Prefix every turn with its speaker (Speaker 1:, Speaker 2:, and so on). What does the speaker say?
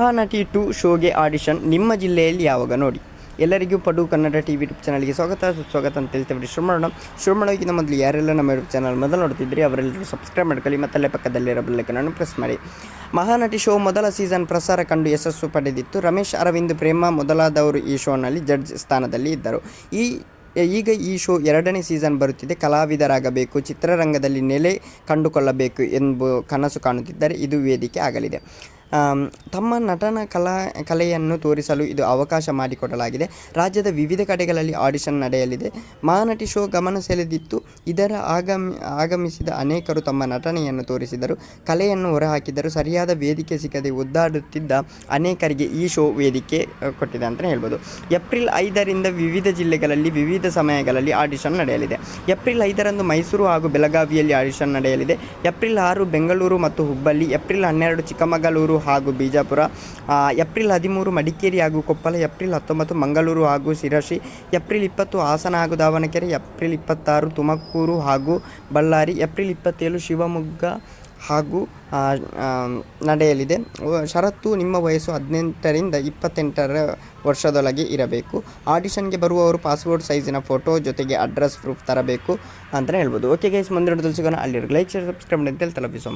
Speaker 1: Mahanati to ಶೋಗೆ audition ನಿಮ್ಮ ಜಿಲ್ಲೆಯಲ್ಲಿ ಯಾವಾಗ ನೋಡಿ? ಎಲ್ಲರಿಗೂ Padu Kannada T V YouTube ಚಾನಲ್ಗೆ ಸ್ವಾಗತ, ಸುಸ್ವಾಗತ ಅಂತ ಹೇಳ್ತೇವೆ. ಶುರು ಮಾಡೋಣ ಶುರು ಮಾಡೋಕ್ಕಿಂತ ಮೊದಲು ಯಾರೆಲ್ಲ ನಮ್ಮ ಯೂಟ್ಯೂಬ್ ಚಾನಲ್ ಮೊದಲು ನೋಡ್ತಿದ್ರಿ ಅವರೆಲ್ಲರೂ ಸಬ್ಸ್ಕ್ರೈಬ್ ಮಾಡ್ಕೊಳ್ಳಿ, ಮತ್ತಲ್ಲೇ ಪಕ್ಕದಲ್ಲಿರೋ ಬೆಲ್ಲೈಕನನ್ನು ಪ್ರೆಸ್ ಮಾಡಿ. ಮಹಾನಟಿ ಶೋ ಮೊದಲ ಸೀಸನ್ ಪ್ರಸಾರ ಕಂಡು ಯಶಸ್ಸು ಪಡೆದಿತ್ತು. ರಮೇಶ್, ಅರವಿಂದ್, ಪ್ರೇಮ ಮೊದಲಾದವರು ಈ ಶೋನಲ್ಲಿ ಜಡ್ಜ್ ಸ್ಥಾನದಲ್ಲಿ ಇದ್ದರು. ಈ, ಈಗ ಈ ಶೋ ಎರಡನೇ ಸೀಸನ್ ಬರುತ್ತಿದೆ. ಕಲಾವಿದರಾಗಬೇಕು, ಚಿತ್ರರಂಗದಲ್ಲಿ ನೆಲೆ ಕಂಡುಕೊಳ್ಳಬೇಕು ಎಂಬ ಕನಸು ಕಾಣುತ್ತಿದ್ದರೆ ಇದು ವೇದಿಕೆ ಆಗಲಿದೆ. ತಮ್ಮ ನಟನ ಕಲಾ, ಕಲೆಯನ್ನು ತೋರಿಸಲು ಇದು ಅವಕಾಶ ಮಾಡಿಕೊಡಲಾಗಿದೆ. ರಾಜ್ಯದ ವಿವಿಧ ಕಡೆಗಳಲ್ಲಿ ಆಡಿಷನ್ ನಡೆಯಲಿದೆ. ಮಹಾನಟಿ ಶೋ ಗಮನ ಸೆಳೆದಿತ್ತು. ಇದರ ಆಗಮ, ಆಗಮಿಸಿದ ಅನೇಕರು ತಮ್ಮ ನಟನೆಯನ್ನು ತೋರಿಸಿದರು. ಕಲೆಯನ್ನು ಹೊರಹಾಕಿದರು. ಸರಿಯಾದ ವೇದಿಕೆ ಸಿಗದೆ ಒದ್ದಾಡುತ್ತಿದ್ದ ಅನೇಕರಿಗೆ ಈ ಶೋ ವೇದಿಕೆ ಕೊಟ್ಟಿದೆ ಅಂತಲೇ ಹೇಳ್ಬೋದು. ಏಪ್ರಿಲ್ ಐದರಿಂದ ವಿವಿಧ ಜಿಲ್ಲೆಗಳಲ್ಲಿ, ವಿವಿಧ ಸಮಯಗಳಲ್ಲಿ ಆಡಿಷನ್ ನಡೆಯಲಿದೆ. ಏಪ್ರಿಲ್ ಐದರಂದು ಮೈಸೂರು ಹಾಗೂ ಬೆಳಗಾವಿಯಲ್ಲಿ ಆಡಿಷನ್ ನಡೆಯಲಿದೆ. ಏಪ್ರಿಲ್ ಆರು ಬೆಂಗಳೂರು ಮತ್ತು ಹುಬ್ಬಳ್ಳಿ. ಏಪ್ರಿಲ್ ಹನ್ನೆರಡು ಚಿಕ್ಕಮಗಳೂರು ಹಾಗೂ ಬಿಜಾಪುರ ಏಪ್ರಿಲ್ ಹದಿಮೂರು ಮಡಿಕೇರಿ ಹಾಗೂ ಕೊಪ್ಪಳ, ಏಪ್ರಿಲ್ ಹತ್ತೊಂಬತ್ತು ಮಂಗಳೂರು ಹಾಗೂ ಶಿರಸಿ, ಏಪ್ರಿಲ್ ಇಪ್ಪತ್ತು ಹಾಸನ ಹಾಗೂ ದಾವಣಗೆರೆ, ಏಪ್ರಿಲ್ ಇಪ್ಪತ್ತಾರು ತುಮಕೂರು ಹಾಗೂ ಬಳ್ಳಾರಿ, ಏಪ್ರಿಲ್ ಇಪ್ಪತ್ತೇಳು ಶಿವಮೊಗ್ಗ ಹಾಗೂ ನಡೆಯಲಿದೆ. ಷರತ್ತು ನಿಮ್ಮ ವಯಸ್ಸು ಹದಿನೆಂಟರಿಂದ ಇಪ್ಪತ್ತೆಂಟರ ವರ್ಷದೊಳಗೆ ಇರಬೇಕು. ಆಡಿಷನ್ಗೆ ಬರುವವರು ಪಾಸ್ಪೋರ್ಟ್ ಸೈಜಿನ ಫೋಟೋ ಜೊತೆಗೆ ಅಡ್ರೆಸ್ ಪ್ರೂಫ್ ತರಬೇಕು ಅಂತಲೇ ಹೇಳ್ಬೋದು. ಓಕೆ ಗೈಸ್, ಮುಂದಿನ ಸಿಗೋಣ. ಅಲ್ಲಿರೋ ಲೈಕ್, ಶೇರ್, ಸಬ್ಸ್ಕ್ರೈಬ್ ಅಂತ ತಲುಪಿಸೋಣ